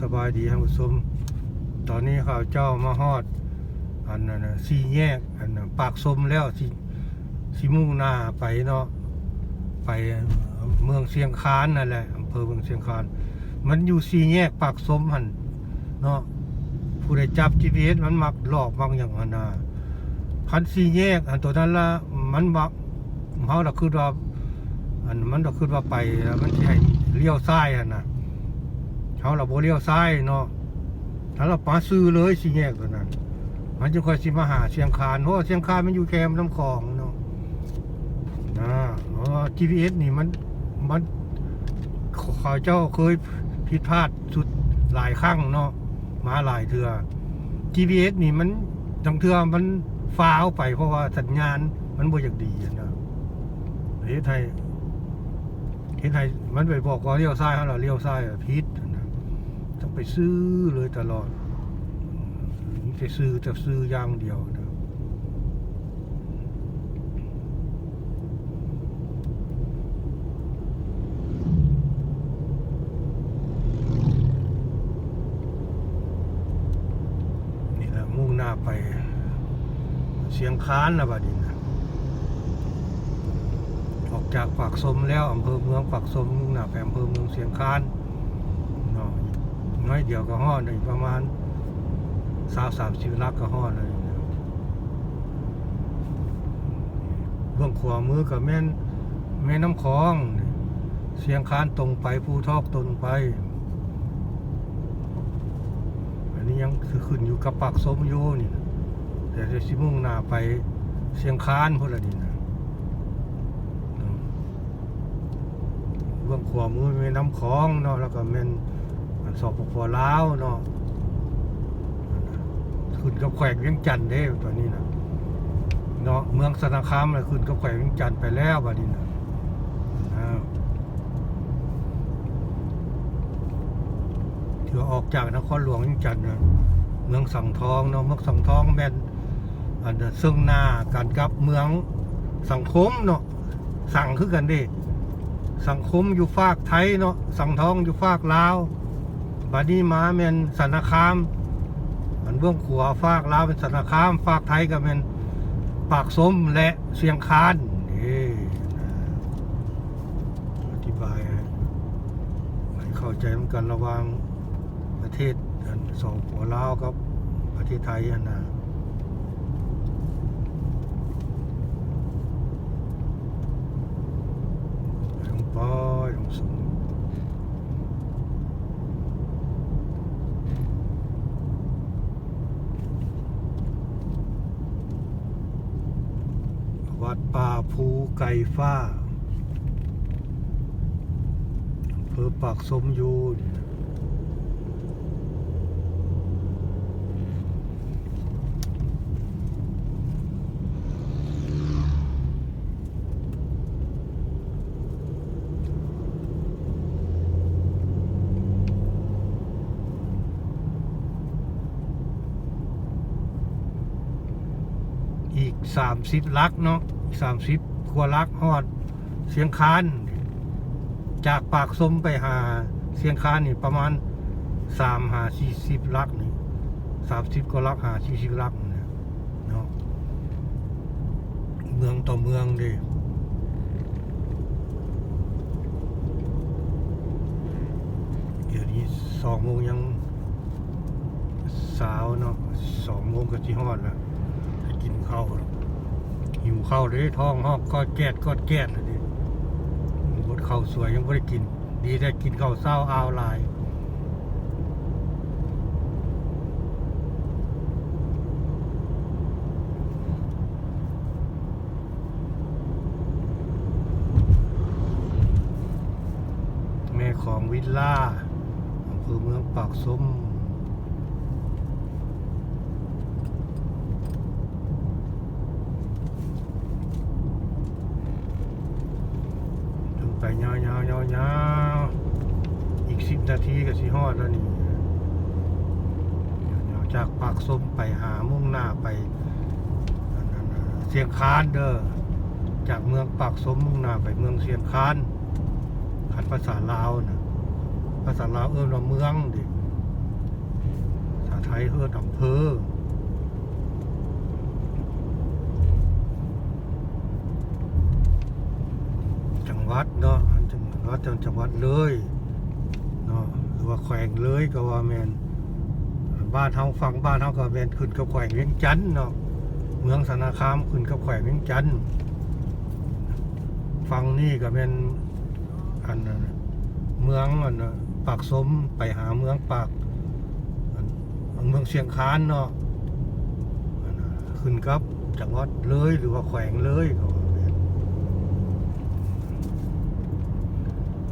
สบายดีท่านผู้ชมตอนนี้ข้าวเจ้ามาฮอด อันนั้นสีแยก อันนั้นปากสมแล้วสิสิมุ่งหน้าไปเนาะไปเมืองเชียงคานนั่นแหละอำเภอเมืองเชียงคาน มันอยู่สีแยกปากสมหันเนาะผู้ใดจับ GPS มันมักหลอกบางอย่างหันน่ะคันสีแยก อันตัวนั้นละมันมักเฮาละคือว่าอันมันก็คือว่าไปมันสิให้เลี้ยวซ้ายหันน่ะ เขาเราโบเลี้ยวซ้ายเนาะถ้าเราปาซื้อเลยสิแยกตัวนั้นมันจะคอยสิมาหาเชียงคานเพราะเชียงคานมันอยู่แคมน้ำคลองเนาะนะเพราะว่า GPS นี่มันมันข้าเจ้าเคยผิดพลาดสุดหลายครั้งเนาะมาหลายเทือ GPS นี่มันจังเทือมันฟ้าวไปเพราะว่าสัญญาณมันบ่อยากดีนะประเทศไทยเห็นไทยมันไปบอกว่าเลี้ยวซ้ายเขาเราเลี้ยวซ้ายอะพิษนะต้อง ไปซื้อเลยตลอดอืมจะซื้อจะซื้อย่างเดียวนะนี่แหละมุ่งหน้าไป เสียงค้านนะบัดนี้นะออกจากปากสมแล้วอำเภอเมืองปากสมมุ่งหน้าไปอำเภอเมืองเสียงค้านเน น้อยเดียวก็ฮอดอีกประมาณสาวสามสิบลักก็ฮอดเลยนะเบื้องขวามือกับแม่นแม่น้ำคลอง เสียงคานตรงไปภูทอกตรงไป อันนี้ยังคือขึ้นอยู่กับปากสมอยู่นี่นะแต่จะสิมุ่งหน้าไปเสียงคานพุ่นละนี่นะเบื้องขวามือมีน้ำคลองเนาะแล้วก็เป็น สอบปลาวเนาะขึ้นกับแขวงเวียงจันทน์เด้ตัวนี้นะเนาะเมืองสนาคามเลยขึ้นกับแขวงเวียงจันทน์ไปแล้วบัดนี้นะถือออกจากนครหลวงเวียงจันทน์นะเมืองสังทองเนาะเมืองสังทองแม่นอันเดอซึ่งหน้ากันกับเมืองสังคมเนาะสั่งคือกันด้สังคมอยู่ฝากไทยเนาะสังทองอยู่ฝากลาว บัดนี้มาเมนสารคามมันเบื้องขวาฝากลาวเป็นสารคามฝากไทยก็เป็นปากสมและเสียงคานเออธิบายให้เข้าใจเหมือนกันระวังประเทศสองหัวลาวกับประเทศไทยนะ ลงไปลงสูงวัดป่า ภูไก่ฟ้าอำเภอปากสมยูนอีกสามสิบลักเนาะ สามสิบกว่าลักฮอด เสียงคาน จากปากสมไปหาเสียงคานนี่ประมาณสามหาสี่สิบลักนี่สามสิบกว่าลักหาสี่สิบลักนี่เนาะเมืองต่อเมืองเดิเดี๋ยวนี้สองโมงยังสาวเนาะสองโมงก็จีฮอดแล้วกินข้าวแล้ว หิวข้าวเลยท้องหอกก็แก๊ดก็แก๊ดเลยดิบดข้าวสวยยังไม่ได้กิน ดีได้กินข้าวเศร้าอาวลน์แม่ของวิลล่าอำเภอเมืองปากส้มลงไป ยาวยาวยาวยาวอีกสิบนาทีก็สิฮอดแล้วนี่จากปากส้มไปหามุ่งหน้าไปเสียงคานเด้อจากเมืองปากสมมุ่งหน้าไปเมืองเสียงคานขันภาษาลาวนะภาษาลาวเอิ้นว่าเมืองดิภาษาไทยเฮือดอำเภอ หวัดเนาะอันจังหวัดจังหวัดเลยเนาะหรือว่าแขวงเลยก็ว่าแมนบ้านเฮาฟังบ้านเฮาก็แมนขึ้นกับแขวงเวียงจันทน์เนาะเมืองสนาคามขึ้นกับแขวงเวียงจันทน์ฟังนี่ก็แมนอันอันเมืองอันปากสมไปหาเมืองปากอันเมืองเชียงคานเนาะอันน่ะขึ้นกับจังหวัดเลยหรือว่าแขวงเลยก็ว่าแม่น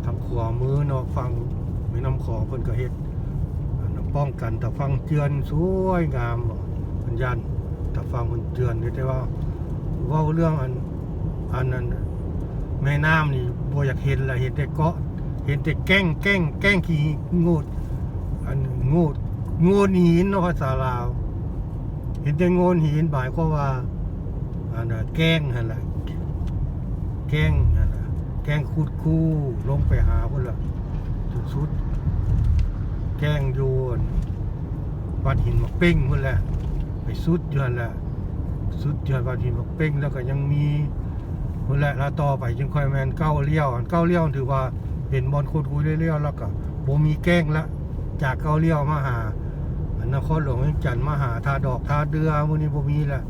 ทาง ขวามือเนาะฟังแม่น้ำของเพิ่นก็เฮ็ดนนั้นป้องกันแต่ฟังเจือนสวยงามบ่เพิ่นยันแต่ฟังเพิ่นเจือนนี่แต่ว่าเว้าเรื่องอันอันนั้นแม่น้ำนี่บ่อยากเห็นละเห็นแต่เกาะเห็นแต่แก้งแก้งแก้งขี้งูดอันงูดงูหินเนาะภาษาลาว เห็นแต่งูหินหมายความว่าอันน่ะแก้งหั่นล่ะแก้ง แกงคูดคู่ลงไปหาพุ่นละจุดสุด แกงโยน วัดหินมักเป้งพุ่นแหละไปสุดเดือนละสุดเดือนวัดหินมักเป้งแล้วก็ยังมีพุ่นแหละแล้วต่อไปจึงค่อยแมนเก้าเลี้ยวอันเก้าเลี้ยวถือว่าเป็นบอลคตรคุยเลี้ยวๆแล้วก็บ่มีแกงละจากเก้าเลี้ยวมาหาอันนครหลวงเวียงจันทน์มาหาทาดอกทาเดือมื้อนี้บ่มีละ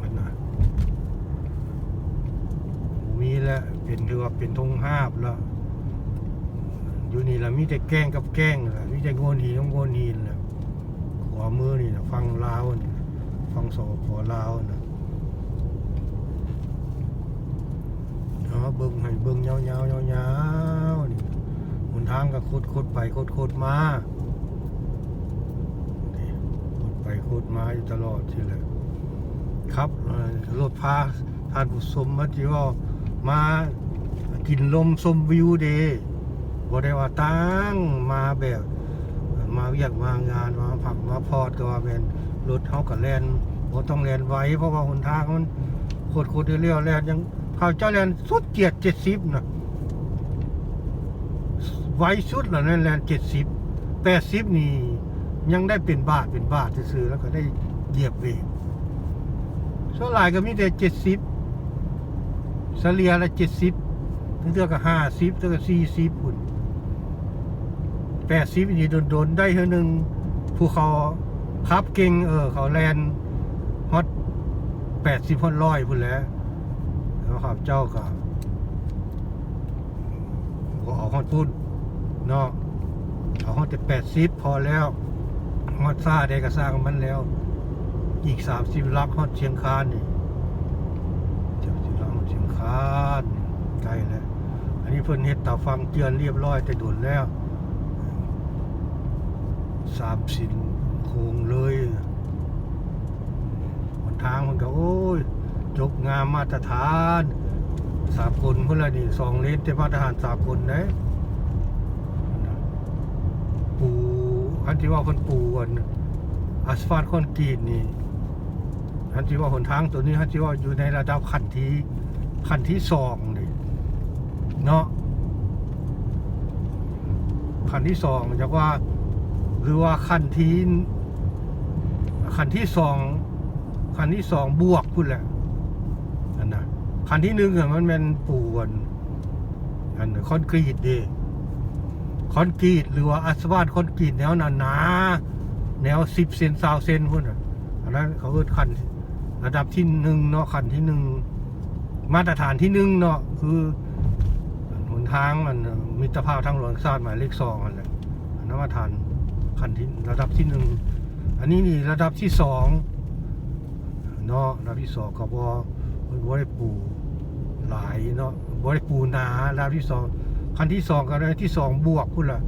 มันน่ะ มีแล้วเป็นถือว่าเป็นธงห้าบแล้วอยู่นี่ละมีแต่แกล้งกับแกล้งละมีแต่โงนหีนโงนหีนละขวามือนี่นะฟังลาวนี่ฟังสปปลาวนะเอาเบิ่งให้เบิ่งยาวๆยาวนี่หนทางก็โคดโคดไปโคดโคดมาโคดไปโคดมาอยู่ตลอดทีเลยครับรถพาท่านผู้ชมมาที่ว่า มากินลมชมวิวเดย์บ่ได้ว่าตั้งมาแบบมาเรียกมางานมาผักมาพอดก็ว่าเป็นรถเฮากับแลนบ่ต้องแลนไว้ เพราะว่าหนทางมันโคตรๆเรียวแลนยังเขาเจ้าแลนสุดเกียร70นะไว้สุดแล้วนั่นแลน70 80 นี่ ยังได้เป็นบาทเป็นบาทซื่อๆแล้วก็ได้เหยียบเบรกส่วนหลายก็มีแต่ เจ็ดสิบเฉลี่ยละเจ็ดสิบเทื่อก็ห้าสิบเทื่อก็สี่สิบพุ่นแปดสิบนี่โดนๆได้เท่านึงผู้เขาขับเก่งเออ เขาแลนฮอตแปดสิบฮอตร้อยพุ่นแล้วแล้วขับเจ้าก็บ่เอาฮอตพุ่นเนาะเอาฮอตแต่แปดสิบพอแล้วฮอตซ่าได้ก็สร้างมันแล้ว อีกสามสิบลักฮอดเชียงคานนี่เจ้าสิลักฮอดเชียง คานใกล้แล้ว อันนี้เพิ่นเฮ็ดตาฟังเจือนเรียบร้อยแต่ดุนแล้วสามสินโคงเลยหนทางมันก็โอ้ยจบงามมาตรฐาน สากลเพิ่อนละนี่สองเลนแต่มาตรฐานสากลนะปูอันที่ว่าเพิ่นปูอันอัสฟาลต์คอนกรีตนี่ฮันจิว่าหนทางตัวนี้ฮันจิว่าอยู่ในระดับขั้นที่ ขั้นที่สองนี่เนาะขั้นที่สองจะว่าหรือว่าขั้นที่ขั้นที่สองขั้นที่สองบวกพุ่นแหละอันนะขั้นที่หนึ่งอะมันเป็นปูนอันคอนกรีตเดคอนกรีตหรือว่าอัสฟาลต์คอนกรีตแนวหนาหนาแนวสิบเซนสาวเซนพุ่นอะอันนั้นเขาเอิ้นคัน ระดับที่หนึ่งเนาะคันที่หนึ่ง มาตรฐานที่หนึ่งเนาะคือหนทางอันมิตรภาพทางหลวงชาติหมายเลขสองอันแหละอันนั้นมาตรฐานคันที่ระดับที่หนึ่งอันนี้นี่ระดับที่สองเนาะระดับที่สองก็บ่บ่ได้ปูหลายเนาะบ่ได้ปูหนาระดับที่สองคันที่สองกับระดับที่สองบวกพุ่นละ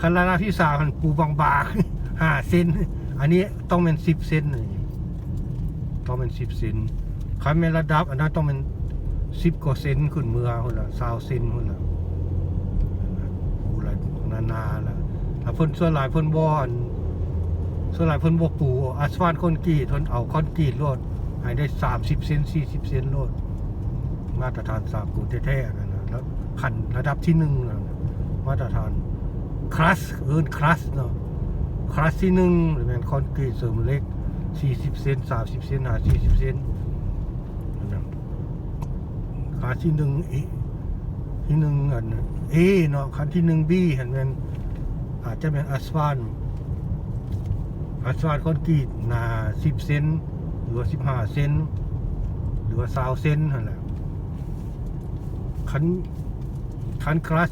คันระดับที่สามมันปูบางๆห้าเซนอันนี้ต้องเป็นสิบเซนต้องเป็นสิบเซนคันเป็นระดับอันนั้นต้องเป็น สิบกว่าเซนขึ้นเมือคนละสาวเซนคนละปูอะไรนานาละถ้าเพิ่นส่วนหลายเพิ่นบอนส่วนหลายเพิ่นบ่ปูอัสฟาลต์คอนกรีตเพิ่นเอาคอนกรีตโลดให้ได้สามสิบเซนสี่สิบเซนโลด มาตรฐานสากลแท้ๆนั่นนะแล้วขันระดับที่หนึ่งมาตรฐานคลัสเอินคลัสเนาะคลาสที่หนึ่งหรือแมนคอนกรีตเสริมเล็ก 40 เซน30 เซนหา40 เซนนั่น คลาที่หนึ่งเอที่หนึ่งอันเอเนาะคันที่หนึ่งบีเห็นแมนอาจจะเป็นอัสฟานอัสฟานคอนกรีตหนา10เซนหรือว่า15เซนหรือว่า20เซนนั่นแหละคันคันคลาส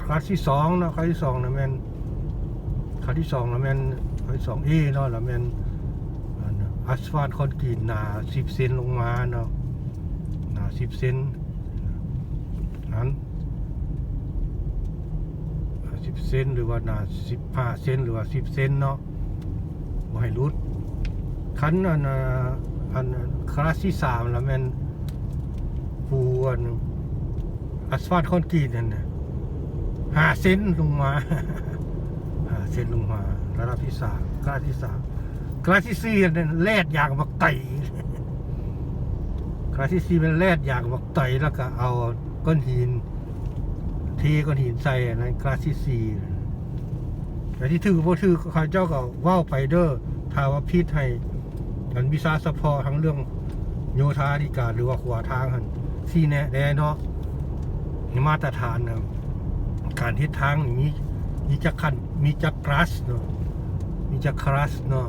คลาสที่สองเนาะคลาสที่สองนะแมนครั้งที่สองแล้วแมนครั้งที่สองเอเนาะแล้วแมนอันน่ะอัสฟาลต์คอนกรีตหนาสิบเซนลงมาเนาะ สิบเซนนั้นสิบเซนหรือว่าหนาสิบห้าเซนหรือว่าสิบเซนเนาะบ่ให้รุดคันอันอันคลาสที่สามแล้วแมันปูอันอัสฟาลต์คอนกรีตนั่นน่ะห้าเซนลงมาอ่าเส้นลงมาระดับที่สามกลาสที่สามกลาสที่สี่เนี่ยแลดยางมาไต่ กลาสที่สี่เป็นแลดยางมาไต่แล้วก็เอาก้อนหินเทก้อนหินใส่อันนั้นกลาสที่สี่แต่ที่ถือพอถือเขาเจ้าก็ว่าวไปเด้อถ้าว่าพิษให้กันวิชาสพอทั้งเรื่องโยธาธิการหรือว่าขวาทางหันที่แน่แน่เนาะมาตรฐานนะการทิศทางอย่างนี้มีจักคันมีจักคลาสเนาะมีจักคลาสเนาะ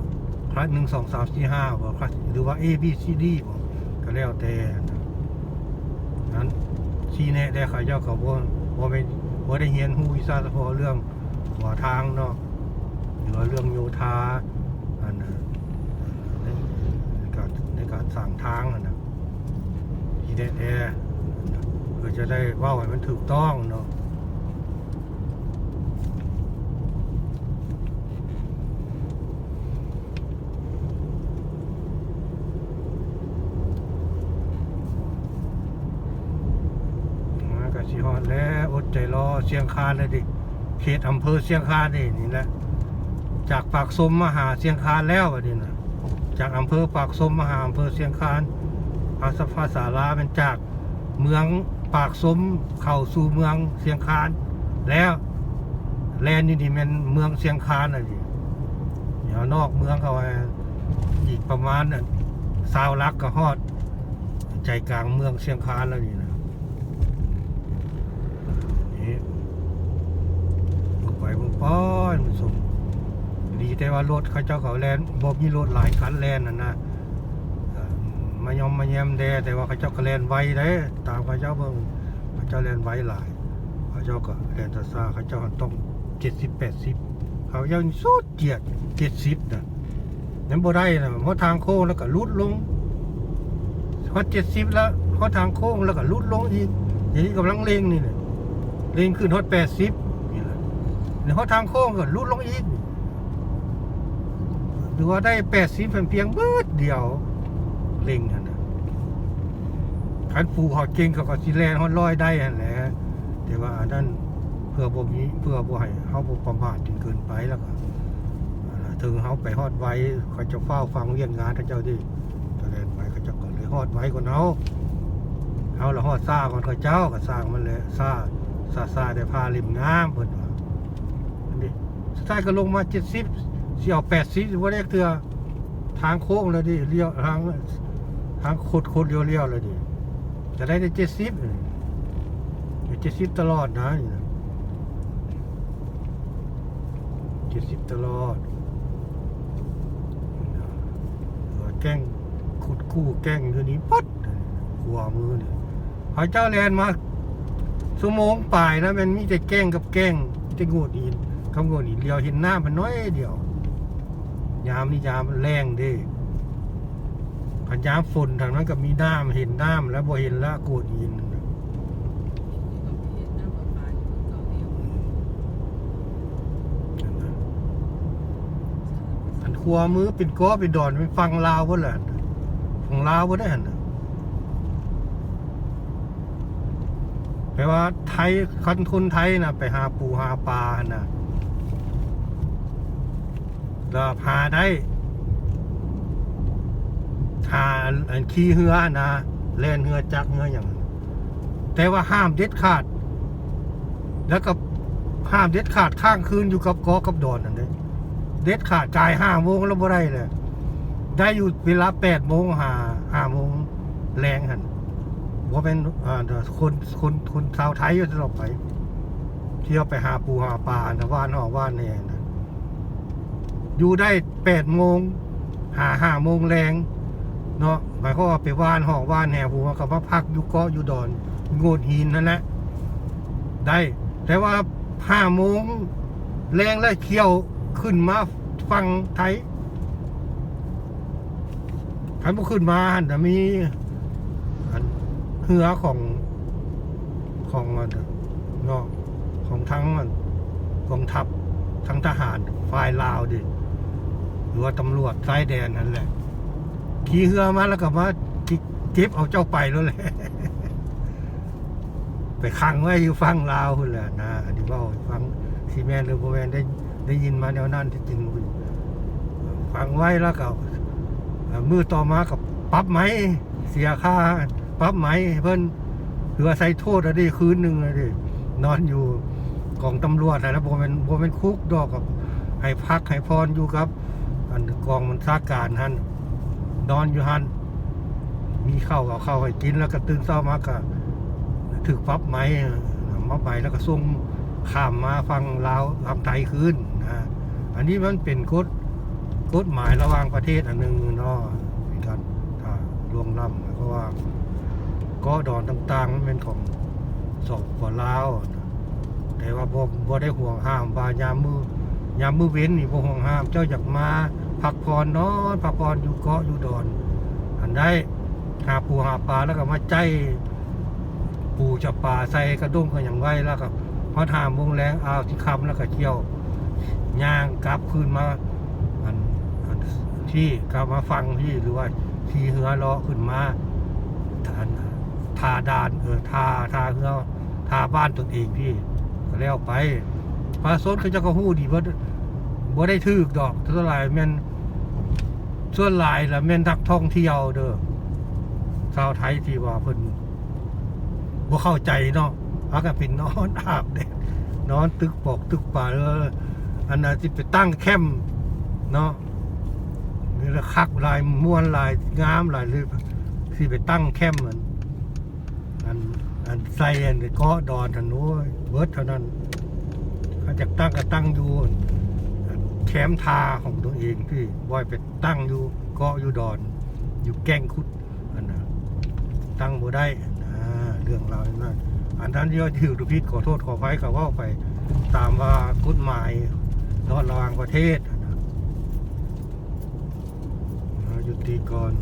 คลาสหนึ่งสองสามสี่ห้าหรือว่า A B C D บอก ก็แล้วแต่นะนั้นชี้แนะได้ข้าเจ้าเขาบ่บ่ไปบ่ได้เรียนรู้วิชาเฉพาะเรื่องหัวทางเนาะหรือว่าเรื่องโยธาอันนะในการในการสั่งทางอันนะชี้แนะแน่เพื่อจะได้ว่าให้มันถูกต้องเนาะ มากับสีฮอดแล้วอดใจรอ เชียงคานเลยดิเขตอำเภอเชียงคานนี่นี่แหละจากปากสมมาหาเชียงคานแล้ววันนี้นะจากอำเภอปากสมมาหาอำเภอเชียงคานภาษาภาษาลาเป็นจากเมืองปากสมเข้าสู่เมืองเชียงคานแล้วแลนนี่นี่มันเมืองเชียงคานน่ะดิเดี๋ยวนอกเมืองเขาไปอีกประมาณน่ะสาวลักก็ฮอด ใจกลางเมืองเชียงคานแล้วนี่นะนี่บุก ไปบุกป้อนมันส่งดีแต่ว่ารถเขาเจ้าเขาแลนบ่มีรถหลายคันแลนน่ะนะเอ่อมายอมมาแยมแดแต่ว่าเขาเจ้าก็แลนไวเด้ตามเขาเจ้าเบิ่งเขาเจ้าแลนไวหลายเขาเจ้าก็แลนตาซาเขาเจ้าต้องเจ็ดสิบแปดสิบเขาเจ้าสุดเจียดเจ็ดสิบนะนั้นบ่ได้นะเพราะทางโค้งแล้วก็ลุดลงพอเจ็ดสิบแล้วพอทางโค้งแล้วก็ลุดลงอีกอย่างนี้กำลังเร่งนี่เนี่ยเร่งขึ้นฮอดแปดสิบ ในฮอดทางโค้งก็ลุดลงอีก หรือว่าได้แปดสิบเพียงเบิดเดียวเร่งนั่นนะคันปูเขาเก่งเขาก็สิแลนฮอดร้อยได้นั่นแหละแต่ว่าอันนั้นเพื่อบ่มีเพื่อบ่ให้เฮาบ่ประมาทจนเกินไปแล้วก็ถึงเฮาไปฮอดไว้เขาจะเฝ้าฟังเวียนงานเขาเจ้าดิถ้าแลนไปเขาจ้าก็เลยฮอดไว้กว่าเฮาเฮาละฮอดซ่าก่อนเขาเจ้าก็สร้างมันแหละซ่าซาซาได้พาริมงามเพิ่นว่าอันนี้สุด ท้ายก็ลงมาเจ็ดสิบเสิเอาแปดสิบว่าได้เถื่อทางโค้งเลยดิเลี้ยวทางทางโคดโคดเลี้ยวเลี้ยวเลยดิจะได้ได้เจ็ดสิบเจ็ดสิบตลอดนะเจ็ดสิบตลอดแกล้งขุดคู่แกล้งอยู่นี้ปั๊ดขวมือเนี่ยพระเจ้าแลนมาชั่วโมงปลายนะมันมีแต่แกล้งกับแกล้งมีแต่โงดอิน คำโงดอินเดียวเห็นหน้ามันน้อยเดียว ยามนี่ยามมันแรงเดิพันยามฝนทางนั้นก็มีน้ำเห็นน้ำแล้วบ่เห็นละโกดอินอันครัวมือเป็นก้อเป็นดอนเป็นฟังลาวบ่ล่ะฟังลาวบ่ได้หั่นน่ะแปลว่าไทยคันคนไทยนะไปหาปูหาปลาหั่นนะ แล้วหาได้หาอันขี่เหือนะแล่นเหือจักเหืออย่าง แต่ว่าห้ามเด็ดขาด แล้วก็ห้ามเด็ดขาดข้างคืนอยู่กับกอกับดอนนั่นเด้เด็ดขาดจ่ายห้าโมงแล้วบ่ได้เลยได้อยู่เวลาแปดโมงหาห้าโมงแรงหันว่าเป็นคนคนคนชาวไทยจะต้องไป เที่ยวไปหาปูหาปลาว่านหอว่านเนี่ย อยู่ได้แปดโมงหาห้าโมงแรงเนาะหมายความว่าไปว่านหอกว่านแห่ปูกับว่าพักอยู่เกาะอยู่ดอนโงดหินนั่นแหละได้ แต่ว่าห้าโมงแรงแล้วเที่ยวขึ้นมาฟังไทยขันพอขึ้นมาหันจะมีอันเหือของของอันเนาะของทั้งอันกองทัพทั้งทหารฝ่ายลาวดิ หรือว่าตำรวจสายแดนนั่นแหละ ขี่เหือมาแล้วก็มาเก็บเอาเจ้าไปแล้วแหละ ไปขังไว้อยู่ฟังลาวพุ่นแหละนะอันนี้ว่าฟังซีแมนหรือโบแมนได้ได้ยินมาแนวนั้นที่จริงฟังไว้แล้วก็มือต่อมากับปั๊บไหม เสียค่าปั๊บไหม เพิ่นหรือว่าใส่โทษอะไรคืนหนึ่งเลยดินอนอยู่กองตำรวจนะโบแมนโบแมนคุกดอกกับให้พักให้พรอยู่ครับ อันกองมันซาการฮันนอนอยู่ฮันมีข้าวกับข้าวให้กินแล้วก็ตื่นเช้ามาก็ถึกปั๊บไหมมาไปแล้วก็ส่งข้ามมาฟังลาวทำไทยคืนนะอันนี้มันเป็นกฎกฎหมายระหว่างประเทศอันหนึ่งเนาะการถ้าล่วงล้ำเพราะว่าก็ดอนต่างๆมันเป็นของสอบกว่าลาวแต่ว่าบ่บ่ได้ห่วงห้ามว่ายามมือยามมือเว้นนี่บ่ห่วงห้ามเจ้าอยากมา พักผ่อนนอนพักผ่อนอยู่เกาะอยู่ดอนอันได้หาปูหาปลาแล้วก็มาใจปูจะป่าใส่กระด้งกันอย่างไว้แล้วก็พอถามวงแรงเอาที่คำแล้วก็เที่ยวย่างกลับคืนมาอันอันที่กลับมาฟังที่หรือว่าที่เหือเลาะขึ้นมาทานทาดานเออทาทาเหือทาบ้านตนเองพี่ก็แล้วไปปลาสดเขาเจะก็หู้ดีว่าบ่ได้ทึกดอกเท่าไหร่แม่น ส่วนหลายละแม่นนักท่องเที่ยวเด้อชาวไทยที่ว่าเพิ่นบ่เข้าใจเนาะอาก็เป็นนอนอาบแดดนอนตึกปอกตึกป่าเอออันนั้นที่ไปตั้งแคมป์เนาะนี่ละคักลายม้วนลายงามลายเลยที่ไปตั้งแคมป์มันอันอันใส่อันเกาะดอนทันโน้ยเบิร์ดเท่านั้นเขาจะตั้งก็ตั้งอยู่ แคมทาของตัวเองที่บ่อยไปตั้งอยู่เกาะอยู่ดอน อยู่แก้งคุดอันนั้นตั้งบ่ได้นะเรื่องราวนั้นอันนั้นที่ว่าถือดุพิษขอโทษขอไฟกับว่าไปตามว่ากฎหมายนอระว่างประเทศนะยุติก่อน